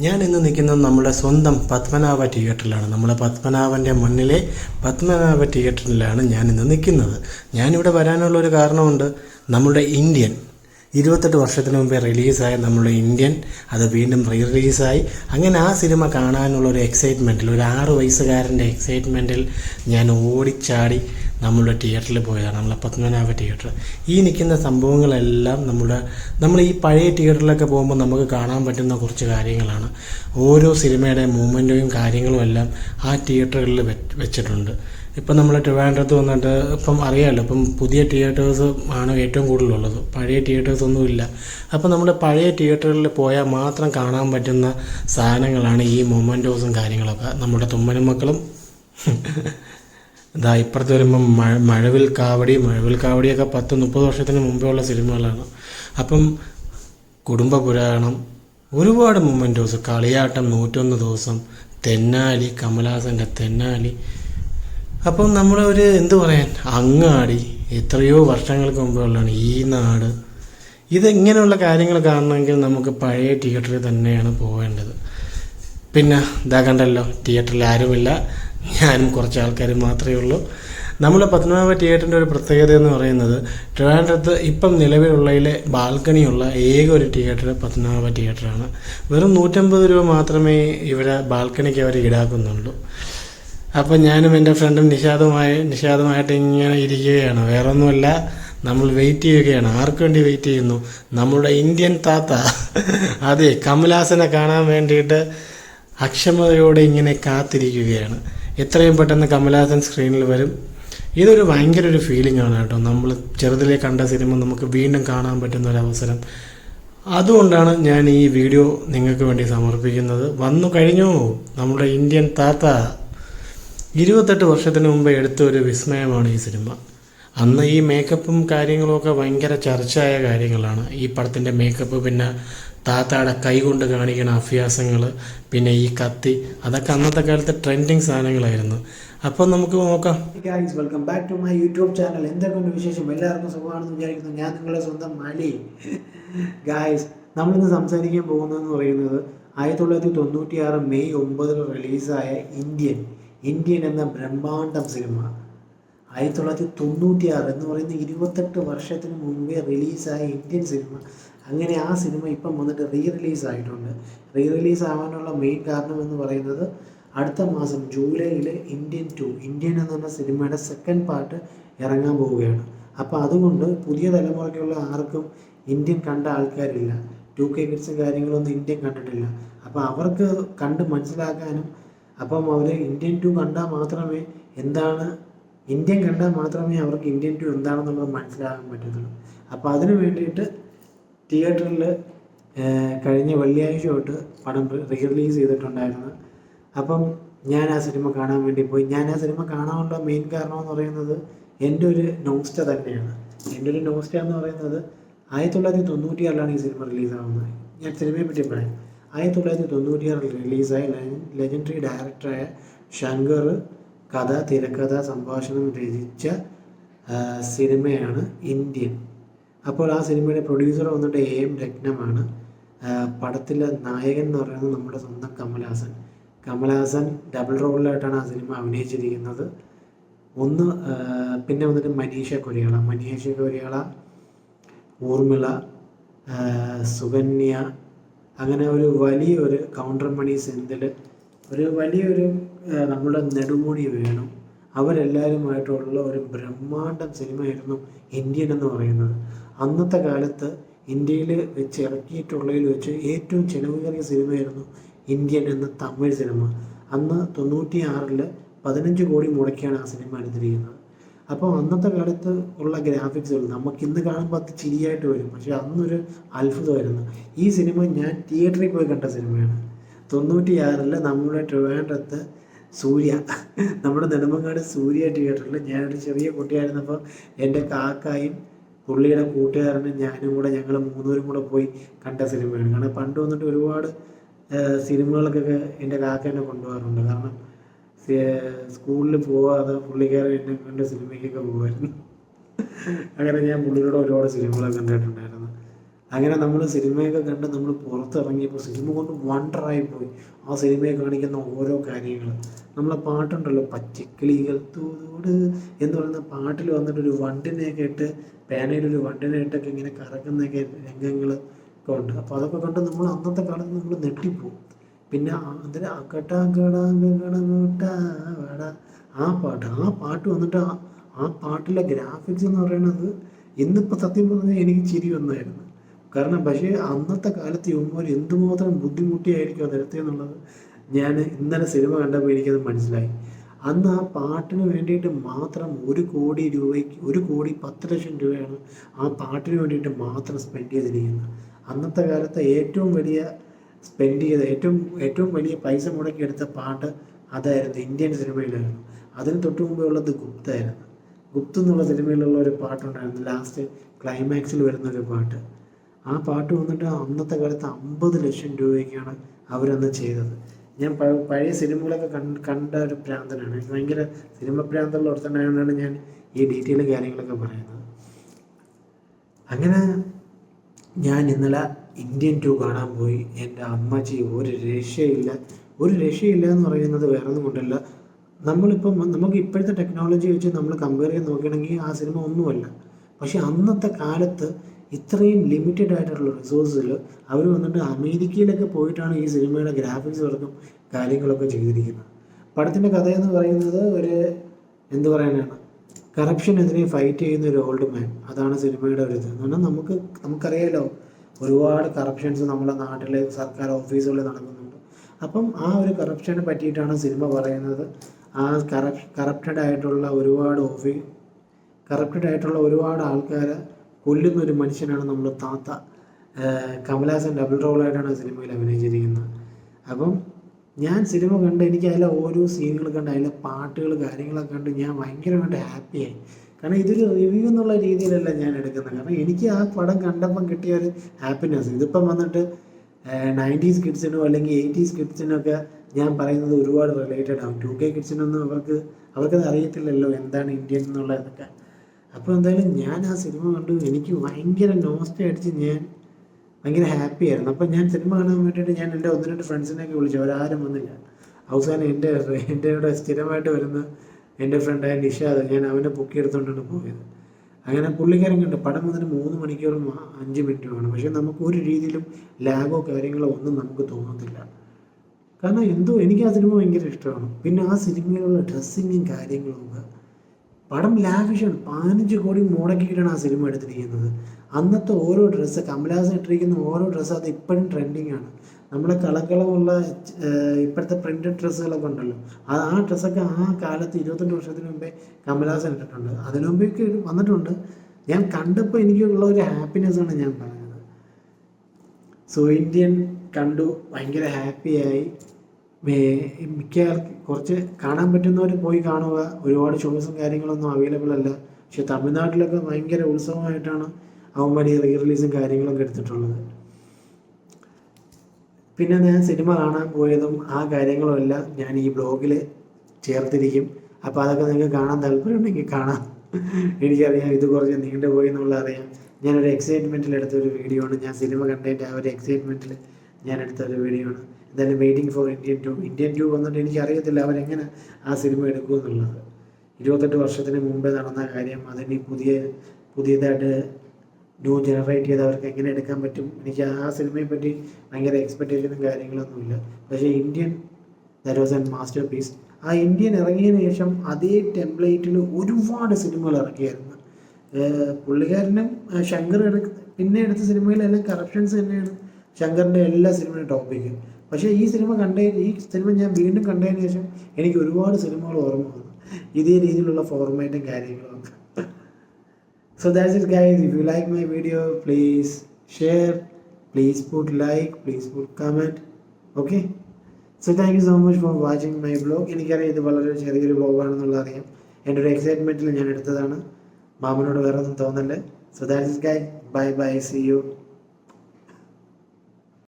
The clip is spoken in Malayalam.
ഞാൻ ഇന്ന് നിൽക്കുന്നത് നമ്മുടെ സ്വന്തം പത്മനാഭ തിയേറ്ററിലാണ്. നമ്മുടെ പത്മനാഭന്റെ മുന്നിലെ പത്മനാഭ തിയേറ്ററിലാണ് ഞാൻ ഇന്ന് നിൽക്കുന്നത്. ഞാനിവിടെ വരാനുള്ള ഒരു കാരണമുണ്ട്. നമ്മുടെ ഇന്ത്യൻ ഇരുപത്തെട്ട് വർഷത്തിന് മുമ്പേ റിലീസായ നമ്മുടെ ഇന്ത്യൻ അത് വീണ്ടും റീ റിലീസായി അങ്ങനെ ആ സിനിമ കാണാനുള്ള ഒരു എക്സൈറ്റ്മെന്റിൽ ഒരു ആറ് വയസ്സുകാരന്റെ എക്സൈറ്റ്മെന്റിൽ ഞാൻ ഓടിച്ചാടി നമ്മുടെ തിയേറ്ററിൽ പോയതാണ് നമ്മളെ പത്മനാഭ തിയേറ്റർ ഈ നിൽക്കുന്ന സംഭവങ്ങളെല്ലാം നമ്മുടെ നമ്മൾ ഈ പഴയ തിയേറ്ററിലൊക്കെ പോകുമ്പോൾ നമുക്ക് കാണാൻ പറ്റുന്ന കുറച്ച് കാര്യങ്ങളാണ്. ഓരോ സിനിമയുടെ മൂവ്മെന്റും കാര്യങ്ങളും എല്ലാം ആ തിയേറ്ററുകളിൽ വെച്ചിട്ടുണ്ട്. ഇപ്പം നമ്മൾ ട്രിവാൻഡ്രത്ത് വന്നിട്ട് ഇപ്പം അറിയാമല്ലോ ഇപ്പം പുതിയ തിയേറ്റേഴ്സ് ആണ് ഏറ്റവും കൂടുതലുള്ളത്. പഴയ തിയേറ്റേഴ്സ് ഒന്നുമില്ല അപ്പം നമ്മൾ പഴയ തിയേറ്ററുകളിൽ പോയാൽ മാത്രം കാണാൻ പറ്റുന്ന സാധനങ്ങളാണ് ഈ മൊമെന്റോസും കാര്യങ്ങളൊക്കെ. നമ്മുടെ തുമ്മനും മക്കളും. ഇതാ ഇപ്പുറത്ത് വരുമ്പം മഴ മഴവിൽ കാവടി മഴവിൽ കാവടിയൊക്കെ പത്ത് മുപ്പത് വർഷത്തിന് മുമ്പേ ഉള്ള സിനിമകളാണ്. അപ്പം കുടുംബ പുരാണം ഒരുപാട് മൊമെന്റോസ് കളിയാട്ടം നൂറ്റൊന്ന് ദിവസം തെന്നാലി കമലഹാസന്റെ തെന്നാലി. അപ്പം നമ്മളൊരു എന്തു പറയാൻ അങ്ങാടി എത്രയോ വർഷങ്ങൾക്ക് മുമ്പേ ഉള്ളതാണ് ഈ നാട്. ഇത് ഇങ്ങനെയുള്ള കാര്യങ്ങൾ കാണണമെങ്കിൽ നമുക്ക് പഴയ തിയേറ്ററിൽ തന്നെയാണ് പോകേണ്ടത് പിന്നെ ഇതാ കണ്ടല്ലോ തിയേറ്ററിൽ ആരുമില്ല. ഞാനും കുറച്ച് ആൾക്കാർ മാത്രമേ ഉള്ളൂ. നമ്മുടെ പത്മനാഭ തിയേറ്ററിന്റെ ഒരു പ്രത്യേകത എന്ന് പറയുന്നത് ട്രിവാൻഡ്രത്ത് ഇപ്പം നിലവിലുള്ളതിലെ ബാൽക്കണിയുള്ള ഏക ഒരു തിയേറ്റർ പത്മനാഭ തിയേറ്ററാണ്. വെറും നൂറ്റമ്പത് രൂപ മാത്രമേ ഇവിടെ ബാൽക്കണിക്ക് അവർ ഈടാക്കുന്നുള്ളൂ. അപ്പം ഞാനും എന്റെ ഫ്രണ്ടും നിഷാദമായി നിഷാദമായിട്ട് ഇങ്ങനെ ഇരിക്കുകയാണ്. വേറെ ഒന്നുമല്ല നമ്മൾ വെയിറ്റ് ചെയ്യുകയാണ്. ആർക്ക് വേണ്ടി വെയിറ്റ് ചെയ്യുന്നു? നമ്മുടെ ഇന്ത്യൻ താത്ത. അതെ കമലാസനെ കാണാൻ വേണ്ടിയിട്ട് അക്ഷമതയോടെ ഇങ്ങനെ കാത്തിരിക്കുകയാണ്. എത്രയും പെട്ടെന്ന് കമലഹാസൻ സ്ക്രീനിൽ വരും. ഇതൊരു ഭയങ്കര ഒരു ഫീലിംഗ് ആണ് കേട്ടോ. നമ്മൾ ചെറുതിലെ കണ്ട സിനിമ നമുക്ക് വീണ്ടും കാണാൻ പറ്റുന്ന ഒരു അവസരം. അതുകൊണ്ടാണ് ഞാൻ ഈ വീഡിയോ നിങ്ങൾക്ക് വേണ്ടി സമർപ്പിക്കുന്നത്. വന്നു കഴിഞ്ഞു നമ്മുടെ ഇന്ത്യൻ താത്ത. ഇരുപത്തെട്ട് വർഷത്തിന് മുമ്പ് എടുത്ത ഒരു വിസ്മയമാണ് ഈ സിനിമ അന്ന് ഈ മേക്കപ്പും കാര്യങ്ങളും ഒക്കെ ഭയങ്കര ചർച്ചയായ കാര്യങ്ങളാണ്. ഈ പടത്തിന്റെ മേക്കപ്പ് പിന്നെ താത്താടെ കൈകൊണ്ട് കാണിക്കുന്ന അഭ്യാസങ്ങൾ പിന്നെ ഈ കത്തി അതൊക്കെ അന്നത്തെ കാലത്ത് ട്രെൻഡിങ് സാധനങ്ങളായിരുന്നു. അപ്പം നമുക്ക് നോക്കാം. Welcome back to my YouTube channel എന്തൊക്കെയുണ്ട് വിശേഷം? എല്ലാവർക്കും സുഖമാണെന്ന് വിചാരിക്കുന്നു. ഞാൻ നിങ്ങളുടെ സ്വന്തം മലി. ഗായ്സ് നമ്മളിന്ന് സംസാരിക്കാൻ പോകുന്നതെന്ന് പറയുന്നത് ആയിരത്തി തൊള്ളായിരത്തി തൊണ്ണൂറ്റി ആറ് മെയ് ഒമ്പതിൽ റിലീസായ ഇന്ത്യൻ ഇന്ത്യൻ എന്ന ബ്രഹ്മാണ്ഡം സിനിമ ആയിരത്തി തൊള്ളായിരത്തി തൊണ്ണൂറ്റി ആറ് എന്ന് പറയുന്ന ഇരുപത്തെട്ട് വർഷത്തിന് മുമ്പേ റിലീസായ ഇന്ത്യൻ സിനിമ അങ്ങനെ ആ സിനിമ ഇപ്പം വന്നിട്ട് റീ റിലീസ് ആയിട്ടുണ്ട്. റീ റിലീസ് ആവാനുള്ള മെയിൻ കാരണം എന്ന് പറയുന്നത് അടുത്ത മാസം ജൂലൈയിൽ ഇന്ത്യൻ ടു ഇന്ത്യൻ എന്ന് പറഞ്ഞ സിനിമയുടെ സെക്കൻഡ് പാർട്ട് ഇറങ്ങാൻ പോവുകയാണ്. അപ്പോൾ അതുകൊണ്ട് പുതിയ തലമുറയ്ക്കുള്ള ആർക്കും ഇന്ത്യൻ കണ്ട ആൾക്കാരില്ല. ടു കെ കിഡ്സും കാര്യങ്ങളൊന്നും ഇന്ത്യൻ കണ്ടിട്ടില്ല. അപ്പോൾ അവർക്ക് കണ്ട് മനസ്സിലാക്കാനും അപ്പം അവർ ഇന്ത്യൻ ടു കണ്ടാൽ മാത്രമേ എന്താണ് ഇന്ത്യൻ കണ്ടാൽ മാത്രമേ അവർക്ക് ഇന്ത്യൻ ടു എന്താണെന്നുള്ളത് മനസ്സിലാകാൻ പറ്റത്തുള്ളൂ. അപ്പോൾ അതിന് വേണ്ടിയിട്ട് തിയേറ്ററിൽ കഴിഞ്ഞ വെള്ളിയാഴ്ച തൊട്ട് പടം റീറിലീസ് ചെയ്തിട്ടുണ്ടായിരുന്നു. അപ്പം ഞാൻ ആ സിനിമ കാണാൻ വേണ്ടി പോയി. ഞാൻ ആ സിനിമ കാണാനുള്ള മെയിൻ കാരണം എന്ന് പറയുന്നത് എന്റെ ഒരു നോസ്റ്റ തന്നെയാണ്. എന്റെ ഒരു നോസ്റ്റ എന്ന് പറയുന്നത് ആയിരത്തി തൊള്ളായിരത്തി തൊണ്ണൂറ്റിയാറിലാണ് ഈ സിനിമ റിലീസാവുന്നത് ഞാൻ സിനിമയെ പറ്റി പറയാം. ആയിരത്തി തൊള്ളായിരത്തി തൊണ്ണൂറ്റിയാറിൽ റിലീസായ ലെജൻഡറി ഡയറക്ടറായ ശങ്കർ കഥ തിരക്കഥ സംഭാഷണം രചിച്ച സിനിമയാണ് ഇന്ത്യൻ. അപ്പോൾ ആ സിനിമയുടെ പ്രൊഡ്യൂസർ വന്നിട്ട് എ എം രത്നമാണ്. പടത്തിലെ നായകൻ എന്ന് പറയുന്നത് നമ്മുടെ സ്വന്തം കമലഹാസൻ കമലഹാസൻ ഡബിൾ റോളിലായിട്ടാണ് ആ സിനിമ അഭിനയിച്ചിരിക്കുന്നത്. ഒന്ന് പിന്നെ വന്നിട്ട് മനീഷ കൊരിയാള. മനീഷ കൊരിയാള ഊർമിള സുകന്യ അങ്ങനെ ഒരു വലിയൊരു കൗണ്ടർ മണി സെന്തിൽ ഒരു വലിയൊരു നമ്മുടെ നെടുമുടി വേണം. അവരെല്ലാവരുമായിട്ടുള്ള ഒരു ബ്രഹ്മാണ്ഡം സിനിമയായിരുന്നു ഇന്ത്യൻ എന്ന് പറയുന്നത്. അന്നത്തെ കാലത്ത് ഇന്ത്യയിൽ വെച്ച് ഇറക്കിയിട്ടുള്ളതിൽ വെച്ച് ഏറ്റവും ചിലവേറിയ സിനിമയായിരുന്നു ഇന്ത്യൻ എന്ന തമിഴ് സിനിമ. അന്ന് തൊണ്ണൂറ്റി ആറിൽ പതിനഞ്ച് കോടി മുടക്കിയാണ് ആ സിനിമ എടുത്തിരിക്കുന്നത്. അപ്പോൾ അന്നത്തെ കാലത്ത് ഉള്ള ഗ്രാഫിക്സുകൾ നമുക്ക് ഇന്ന് കാണുമ്പോൾ അത് ചിരിയായിട്ട് വരും. പക്ഷേ അന്നൊരു അത്ഭുതമായിരുന്നു. ഈ സിനിമ ഞാൻ തിയേറ്ററിൽ പോയി കണ്ട സിനിമയാണ്. തൊണ്ണൂറ്റി ആറിൽ നമ്മുടെ ട്രിവാൻഡ്രത്ത് സൂര്യ നമ്മുടെ നെടുമങ്ങാട് സൂര്യ തിയേറ്ററിൽ ഞാനൊരു ചെറിയ കുട്ടിയായിരുന്നപ്പോൾ എന്റെ കാക്കായും പുള്ളിയുടെ കൂട്ടുകാരനും ഞാനും കൂടെ ഞങ്ങൾ മൂന്നുപേരും കൂടെ പോയി കണ്ട സിനിമയാണ്. കാരണം പണ്ട് വന്നിട്ട് ഒരുപാട് സിനിമകൾക്കൊക്കെ എന്റെ കാക്ക എന്നെ കൊണ്ടുപോകാറുണ്ട്. കാരണം സ്കൂളിൽ പോവാതെ പുള്ളിക്കാരൻ എന്നെ കണ്ട് സിനിമയ്ക്കൊക്കെ പോകുമായിരുന്നു അങ്ങനെ ഞാൻ പുള്ളിയോട് ഒരുപാട് സിനിമകളൊക്കെ കണ്ടിട്ടുണ്ടായിരുന്നു. അങ്ങനെ നമ്മൾ സിനിമയൊക്കെ കണ്ട് നമ്മൾ പുറത്തിറങ്ങിയപ്പോൾ സിനിമ കൊണ്ട് വണ്ടറായി പോയി. ആ സിനിമയെ കാണിക്കുന്ന ഓരോ കാര്യങ്ങൾ നമ്മളെ പാട്ടുണ്ടല്ലോ പച്ചക്കിളികൾ തൂതോട് എന്ന് പറയുന്ന പാട്ടിൽ വന്നിട്ട് ഒരു വണ്ടിനെയൊക്കെ ഇട്ട് പേനയിലൊരു വണ്ടിനെ ഇട്ടൊക്കെ ഇങ്ങനെ കറക്കുന്നൊക്കെ രംഗങ്ങൾ ഒക്കെ ഉണ്ട്. അപ്പോൾ അതൊക്കെ കണ്ട് നമ്മൾ അന്നത്തെ കാലത്ത് നമ്മൾ നെട്ടിപ്പോവും പിന്നെ അതിന് അകട്ടാകടാകട ആ പാട്ട് ആ പാട്ട് വന്നിട്ട് ആ പാട്ടിലെ ഗ്രാഫിക്സ് എന്ന് പറയുന്നത് ഇന്നിപ്പോൾ സത്യം പറഞ്ഞാൽ എനിക്ക് ചിരി വന്നായിരുന്നു. കാരണം പക്ഷേ അന്നത്തെ കാലത്ത് യുവന്മാർ എന്തുമാത്രം ബുദ്ധിമുട്ടിയായിരിക്കും അതെടുത്തത് എന്നുള്ളത് ഞാൻ ഇന്നലെ സിനിമ കണ്ടപ്പോൾ എനിക്കത് മനസ്സിലായി. അന്ന് ആ പാട്ടിന് വേണ്ടിയിട്ട് മാത്രം ഒരു കോടി രൂപയ്ക്ക് ഒരു കോടി പത്ത് ലക്ഷം രൂപയാണ് ആ പാട്ടിന് വേണ്ടിയിട്ട് മാത്രം സ്പെൻഡ് ചെയ്തിരിക്കുന്നത്. അന്നത്തെ കാലത്തെ ഏറ്റവും വലിയ സ്പെൻഡ് ചെയ്ത ഏറ്റവും ഏറ്റവും വലിയ പൈസ മുടക്കിയെടുത്ത പാട്ട് അതായിരുന്നു ഇന്ത്യൻ സിനിമയിലായിരുന്നു. അതിന് തൊട്ട് മുമ്പേ ഉള്ളത് ഗുപ്തായിരുന്നു. ഗുപ്ത് എന്നുള്ള സിനിമയിലുള്ള ഒരു പാട്ടുണ്ടായിരുന്നു. ലാസ്റ്റ് ക്ലൈമാക്സിൽ വരുന്ന ഒരു പാട്ട്. ആ പാട്ട് വന്നിട്ട് അന്നത്തെ കാലത്ത് അമ്പത് ലക്ഷം രൂപയ്ക്കാണ് അവരന്ന് ചെയ്തത്. ഞാൻ പഴയ സിനിമകളൊക്കെ കണ്ട് ഒരു പ്രാന്തനാണ്. ഭയങ്കര സിനിമ പ്രാന്തമുള്ള ഒരുത്തനാണ് ഞാൻ ഈ ഡീറ്റെയിൽ കാര്യങ്ങളൊക്കെ പറയുന്നത്. അങ്ങനെ ഞാൻ ഇന്നലെ ഇന്ത്യൻ ടു കാണാൻ പോയി. എന്റെ അമ്മച്ചി ഒരു രക്ഷയില്ല. ഒരു രക്ഷയില്ല എന്ന് പറയുന്നത് വേറെ ഒന്നും കൊണ്ടല്ല. നമ്മളിപ്പം നമുക്ക് ഇപ്പോഴത്തെ ടെക്നോളജി വെച്ച് നമ്മൾ കമ്പയർ ചെയ്ത് നോക്കുകയാണെങ്കിൽ ആ സിനിമ ഒന്നുമല്ല. പക്ഷെ അന്നത്തെ കാലത്ത് ഇത്രയും ലിമിറ്റഡ് ആയിട്ടുള്ള റിസോഴ്സിൽ അവർ വന്നിട്ട് അമേരിക്കയിലൊക്കെ പോയിട്ടാണ് ഈ സിനിമയുടെ ഗ്രാഫിക്സ് വർക്കും കാര്യങ്ങളൊക്കെ ചെയ്തിരിക്കുന്നത്. പടത്തിന്റെ കഥയെന്ന് പറയുന്നത് ഒരു എന്ത് പറയാനാണ്? കറപ്ഷനെതിരെ ഫൈറ്റ് ചെയ്യുന്ന ഒരു ഓൾഡ് മാൻ അതാണ് സിനിമയുടെ ഒരു ഇത്. പറഞ്ഞാൽ നമുക്ക് നമുക്കറിയാലോ ഒരുപാട് കറപ്ഷൻസ് നമ്മുടെ നാട്ടിലെ സർക്കാർ ഓഫീസുകളിൽ നടക്കുന്നുണ്ട്. അപ്പം ആ ഒരു കറപ്ഷനെ പറ്റിയിട്ടാണ് സിനിമ പറയുന്നത്. ആ കറപ് കറപ്റ്റഡ് ആയിട്ടുള്ള ഒരുപാട് ഓഫീ കറപ്റ്റഡ് ആയിട്ടുള്ള ഒരുപാട് ആൾക്കാരെ കൊല്ലുന്ന ഒരു മനുഷ്യനാണ് നമ്മുടെ താത്ത. കമലഹാസൻ ഡബിൾ റോളായിട്ടാണ് സിനിമയിൽ അഭിനയിച്ചിരിക്കുന്നത്. അപ്പം ഞാൻ സിനിമ കണ്ട് എനിക്ക് അതിലെ ഓരോ സീനുകൾ കണ്ട് അതിലെ പാട്ടുകൾ കാര്യങ്ങളൊക്കെ കണ്ട് ഞാൻ ഭയങ്കരമായിട്ട് ഹാപ്പിയായി കാരണം ഇതൊരു റിവ്യൂ എന്നുള്ള രീതിയിലല്ല ഞാൻ എടുക്കുന്നത്. കാരണം എനിക്ക് ആ പടം കണ്ടപ്പം കിട്ടിയ ഒരു ഹാപ്പിനെസ് ഇതിപ്പം വന്നിട്ട് നയന്റീസ് കിഡ്സിനോ അല്ലെങ്കിൽ എയ്റ്റീസ് കിഡ്സിനൊക്കെ ഞാൻ പറയുന്നത് ഒരുപാട് റിലേറ്റഡ് ആവും. ടു കെ കിഡ്സിനൊന്നും അവർക്ക് അവർക്കത് അറിയത്തില്ലല്ലോ എന്താണ് ഇന്ത്യൻ എന്നുള്ളതൊക്കെ അപ്പോൾ എന്തായാലും ഞാൻ ആ സിനിമ കണ്ടു. എനിക്ക് ഭയങ്കര നോസ്റ്റ അടിച്ച് ഞാൻ ഭയങ്കര ഹാപ്പി ആയിരുന്നു. അപ്പം ഞാൻ സിനിമ കാണാൻ വേണ്ടിയിട്ട് ഞാൻ എന്റെ ഒന്ന് രണ്ട് ഫ്രണ്ട്സിനെയൊക്കെ വിളിച്ചു. അവരാരും വന്നില്ല. അവസാനം എന്റെ എന്റെ ഇവിടെ സ്ഥിരമായിട്ട് വരുന്ന എന്റെ ഫ്രണ്ടായ നിഷാദ് ഞാൻ അവനെ എടുത്തുകൊണ്ടാണ് പോയത്. അങ്ങനെ പുള്ളിക്കാരൻ കണ്ട്. പടം വന്നിട്ട് മൂന്ന് മണിക്കൂറും അഞ്ച് മിനിറ്റുമാണ് പക്ഷെ നമുക്ക് ഒരു രീതിയിലും ലാഗോ കാര്യങ്ങളോ ഒന്നും നമുക്ക് തോന്നത്തില്ല. കാരണം എന്തോ എനിക്ക് ആ സിനിമ ഭയങ്കര ഇഷ്ടമാണ്. പിന്നെ ആ സിനിമയിലുള്ള ഡ്രസ്സിങ്ങും കാര്യങ്ങളും ഒക്കെ പടം ലാവിഷാണ്. പതിനഞ്ച് കോടി മുടക്കിയിട്ടാണ് ആ സിനിമ എടുത്തിരിക്കുന്നത്. അന്നത്തെ ഓരോ ഡ്രസ്സ് കമലഹാസൻ ഇട്ടിരിക്കുന്ന ഓരോ ഡ്രസ്സ് അത് ഇപ്പോഴും ട്രെൻഡിങ് ആണ്. നമ്മുടെ കളക്കളമുള്ള ഇപ്പോഴത്തെ പ്രിന്റഡ് ഡ്രസ്സുകളൊക്കെ ഉണ്ടല്ലോ. അത് ആ ഡ്രസ്സൊക്കെ ആ കാലത്ത് ഇരുപത്തെട്ട് വർഷത്തിന് മുമ്പേ കമലഹാസൻ ഇട്ടിട്ടുണ്ട്. അതിനു മുമ്പേക്ക് വന്നിട്ടുണ്ട്. ഞാൻ കണ്ടപ്പോൾ എനിക്കുള്ള ഒരു ഹാപ്പിനെസ് ആണ് ഞാൻ പറഞ്ഞത്. സോ ഇന്ത്യൻ കണ്ടു ഭയങ്കര ഹാപ്പിയായി മിക്ക കുറച്ച് കാണാൻ പറ്റുന്നവർ പോയി കാണുക. ഒരുപാട് ഷോസും കാര്യങ്ങളൊന്നും അവൈലബിൾ അല്ല. പക്ഷെ തമിഴ്നാട്ടിലൊക്കെ ഭയങ്കര ഉത്സവമായിട്ടാണ് അവന്മാർ ഈ റീ റിലീസും കാര്യങ്ങളൊക്കെ എടുത്തിട്ടുള്ളത്. പിന്നെ ഞാൻ സിനിമ കാണാൻ പോയതും ആ കാര്യങ്ങളും എല്ലാം ഞാൻ ഈ ബ്ലോഗിൽ ചേർത്തിരിക്കും. അപ്പോൾ അതൊക്കെ നിങ്ങൾക്ക് കാണാൻ താല്പര്യമുണ്ടെങ്കിൽ കാണാം. എനിക്കറിയാം ഇത് കുറച്ച് നീണ്ടു പോയി എന്നുള്ള അറിയാം. ഞാനൊരു എക്സൈറ്റ്മെന്റിൽ എടുത്ത ഒരു വീഡിയോ ആണ്. ഞാൻ സിനിമ കണ്ടതിന്റെ ആ ഒരു എക്സൈറ്റ്മെന്റിൽ ഞാൻ എടുത്ത ഒരു വീഡിയോ ആണ്. എന്തായാലും waiting for Indian two Indian two വന്നിട്ട് എനിക്കറിയത്തില്ല അവരെങ്ങനെ ആ സിനിമ എടുക്കും എന്നുള്ളത്. ഇരുപത്തെട്ട് വർഷത്തിന് മുമ്പേ നടന്ന കാര്യം അതിന് പുതിയ പുതിയതായിട്ട് ന്യൂ ജനറേറ്റ് ചെയ്ത് അവർക്ക് എങ്ങനെ എടുക്കാൻ പറ്റും എനിക്ക് ആ സിനിമയെ പറ്റി ഭയങ്കര എക്സ്പെക്റ്റേഷനും കാര്യങ്ങളൊന്നുമില്ല. പക്ഷേ Indian that was an masterpiece ആ ഇന്ത്യൻ ഇറങ്ങിയതിന് ശേഷം അതേ ടെംപ്ലേറ്റിൽ ഒരുപാട് സിനിമകൾ ഇറക്കിയായിരുന്നു പുള്ളിക്കാരനും ശങ്കർ എടുക്ക പിന്നെ എടുത്ത സിനിമയിലെല്ലാം കറപ്ഷൻസ് തന്നെയാണ്. ശങ്കറിന്റെ എല്ലാ സിനിമയുടെ ടോപ്പിക്ക് പക്ഷേ ഈ സിനിമ കണ്ടതിന് ഈ സിനിമ ഞാൻ വീണ്ടും കണ്ടതിന് ശേഷം എനിക്ക് ഒരുപാട് സിനിമകൾ ഓർമ്മ വന്നു. ഇതേ രീതിയിലുള്ള ഫോർമാറ്റും കാര്യങ്ങളും ഒക്കെ. So that's it guys if you like my video please share please put like, please put comment. Okay so thank you so much for watching my blog എനിക്കറിയാം ഇത് വളരെ ചെറിയൊരു ബ്ലോഗാണെന്നുള്ള അറിയാം എന്റെ ഒരു എക്സൈറ്റ്മെന്റിൽ ഞാൻ എടുത്തതാണ്. മാമനോട് വേറെ ഒന്നും തോന്നല്ലേ? So that is guy bye bye see you